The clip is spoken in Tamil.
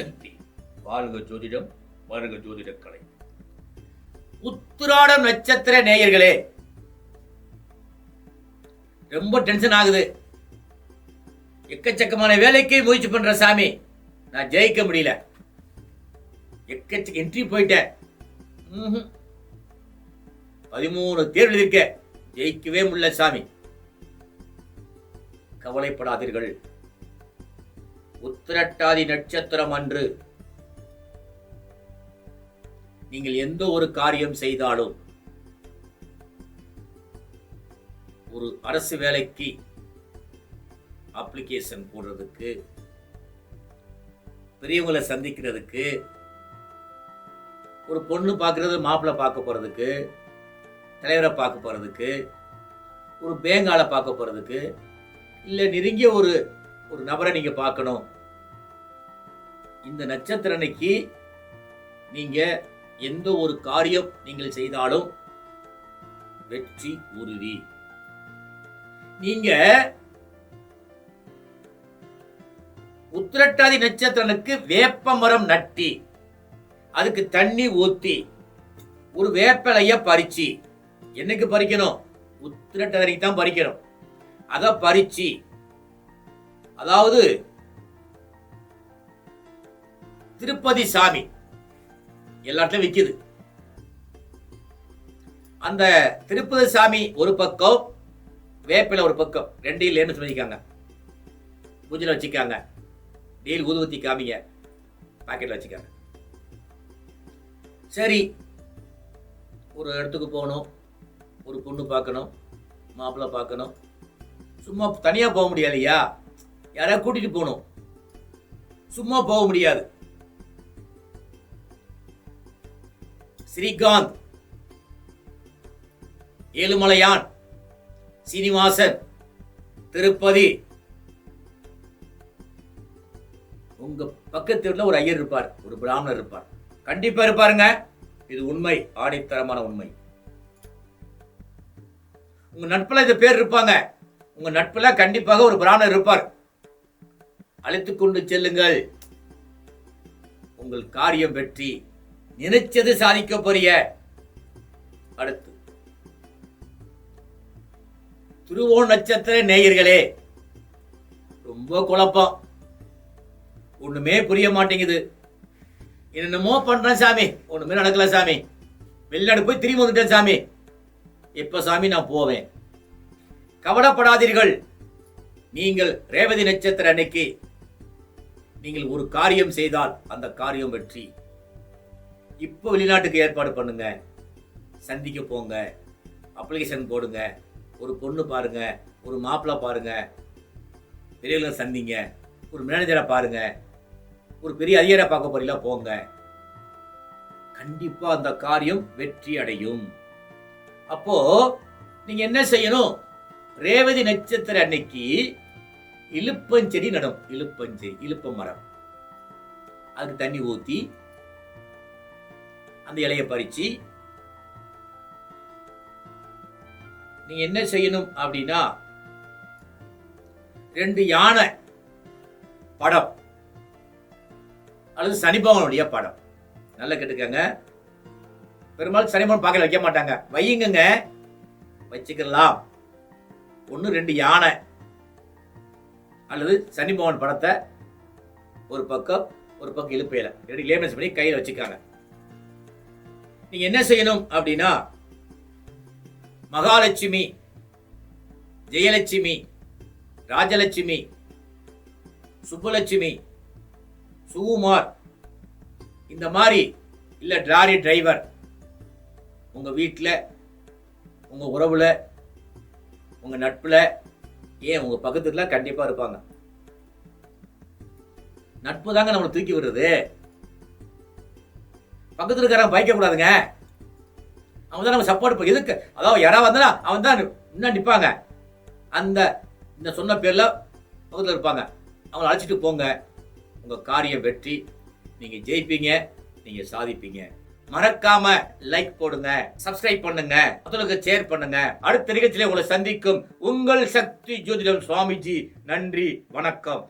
சக்தி. வாழ்க ஜோதிடம் வருக ஜோதிட கலை உத்திராடம் நட்சத்திர நேயர்களே ரொம்ப டென்ஷன் ஆகுது. எக்கச்சக்கமான வேலைக்கு முயற்சி பண்ற சாமி நான் ஜெயிக்க முடியல. எக்கச்சக்க என்ட்ரி போயிட்டேன். பதிமூணு தேர்வு இருக்க ஜெயிக்கவே முடியல சாமி. கவலைப்படாதீர்கள். உத்திரட்டாதி நட்சத்திரம் அன்று. நீங்கள் எந்த ஒரு காரியம் செய்தாலும் ஒரு அரசு வேலைக்கு அப்ளிகேஷன் போடுறதுக்கு பெரியவங்களை சந்திக்கிறதுக்கு ஒரு பொண்ணு பார்க்கறது மாப்பிள்ளை பார்க்க போகிறதுக்கு தலைவரை பார்க்க போகிறதுக்கு ஒரு பேங்காலை பார்க்க போகிறதுக்கு இல்லை நெருங்கிய ஒரு ஒரு நபரை நீங்க பார்க்கணும். இந்த நட்சத்திர அன்னைக்கு நீங்க எந்த ஒரு காரியம் நீங்கள் செய்தாலும் வெற்றி உறுதி. நீங்க உத்திரட்டாதி நட்சத்திரனுக்கு வேப்ப மரம் நட்டி அதுக்கு தண்ணி ஊத்தி ஒரு வேப்பலைய பறிச்சு. என்னைக்கு பறிக்கணும்? உத்திரட்டாதிக்கு தான் பறிக்கணும். அதை பறிச்சு அதாவது திருப்பதி சாமி. எல்லா இடத்துலயும் அந்த திருப்பதி சாமி ஒரு பக்கம் வேப்பிலை ஒரு பக்கம் ரெண்டு இல்லைன்னு சொல்லியிருக்காங்க. பூஜையில் வச்சுக்காங்க. டீல் ஊதுவத்தி காமிங்க. பாக்கெட்டில் வச்சுக்காங்க. சரி. ஒரு இடத்துக்கு போகணும். ஒரு பொண்ணு பார்க்கணும். மாப்பிள்ளை பார்க்கணும். சும்மா தனியாக போக முடியாதுயா யாரையா கூட்டிட்டு போகணும்? சும்மா போக முடியாது. ஸ்ரீகாந்த். ஏழுமலையான். சீனிவாசன். திருப்பதி. உங்க பக்கத்து வீட்டுல ஒரு ஐயர் இருப்பார். ஒரு பிராமணர் இருப்பார். கண்டிப்பா இருப்பாருங்க. இது உண்மை. ஆடைத்தரமான உண்மை. உங்க நட்புல இந்த பேர் இருப்பாங்க. உங்க நட்புல கண்டிப்பாக ஒரு பிராமணர் இருப்பார். அழைத்து கொண்டு செல்லுங்கள். உங்கள் காரியம் வெற்றி. நினைச்சது சாதிக்க போறிய. அடுத்து. திருவோண நட்சத்திர நேயர்களே ரொம்ப குழப்பம். ஒண்ணுமே புரிய மாட்டேங்குது. என்னென்னமோ பண்றேன் சாமி. ஒண்ணுமே நடக்கல சாமி. வெளிநாடு போய் திரும்பி வந்துட்டேன் சாமி. எப்ப சாமி நான் போவேன். கவலைப்படாதீர்கள். நீங்கள் ரேவதி நட்சத்திர அன்னைக்கு நீங்கள் ஒரு காரியம் செய்தால் அந்த காரியம் வெற்றி. இப்போ வெளிநாட்டுக்கு ஏற்பாடு பண்ணுங்க. சந்திக்க போங்க. அப்ளிகேஷன் போடுங்க. ஒரு பொண்ணு பாருங்க. ஒரு மாப்பிள்ளை பாருங்க. பெரியவங்களை சந்திங்க. ஒரு மேனேஜரை பாருங்க. ஒரு பெரிய அதிகாரை பார்க்க போறீங்களா? போங்க. கண்டிப்பா அந்த காரியம் வெற்றி அடையும். அப்போ நீங்க என்ன செய்யணும்? ரேவதி நட்சத்திர அன்னைக்கு இலுப்பஞ்செடி நடும். இழுப்பஞ்செடி இழுப்ப மரம். அதுக்கு தண்ணி ஊற்றி அந்த இலையை பறிச்சு நீங்க என்ன செய்யணும் அப்படின்னா ரெண்டு யானை படம். அல்லது சனிபவனுடைய படம். நல்லா கேட்டுக்கங்க. பெரும்பாலும் சனிபவன் பார்க்கல வைக்க மாட்டாங்க. வையுங்கங்க. வச்சுக்கலாம். ஒன்று ரெண்டு யானை. அல்லது சனி பகவான் படத்தை ஒரு பக்கம் ஒரு பக்கம் இழுப்பையில ரெண்டு லேமினேஷன் பண்ணி கையில் வச்சுக்காங்க நீங்க என்ன செய்யணும் அப்படின்னா மகாலட்சுமி ஜெயலட்சுமி ராஜலட்சுமி சுப்புலட்சுமி சுகுமார் இந்த மாதிரி இல்லை லாரி டிரைவர் உங்கள் வீட்டில் உங்கள் உறவில் உங்கள் நட்பில் ஏன்? உங்க பக்கத்துல கண்டிப்பா இருப்பாங்க. நட்பு தாங்க நம்மளை தூக்கி விடுறது. பக்கத்துல இருக்கிறவங்க பயக்க கூடாதுங்க அவன் தான் நம்ம சப்போர்ட் எதுக்கு? அதாவது யாராவது வந்தா அவன் தான் இன்னும் நிற்பாங்க அந்த இந்த சொன்ன பேர்ல பக்கத்தில் இருப்பாங்க. அவங்களை அழைச்சிட்டு போங்க. உங்க காரியம் வெற்றி. நீங்க ஜெயிப்பீங்க. நீங்க சாதிப்பீங்க. மறக்காம லைக் போடுங்க சப்ஸ்கிரைப் பண்ணுங்க மற்றவங்களுக்கு ஷேர் பண்ணுங்க. அடுத்த நிகழ்ச்சியில உங்களை சந்திக்கும் உங்கள் சக்தி ஜோதிடம் சுவாமிஜி. நன்றி வணக்கம்.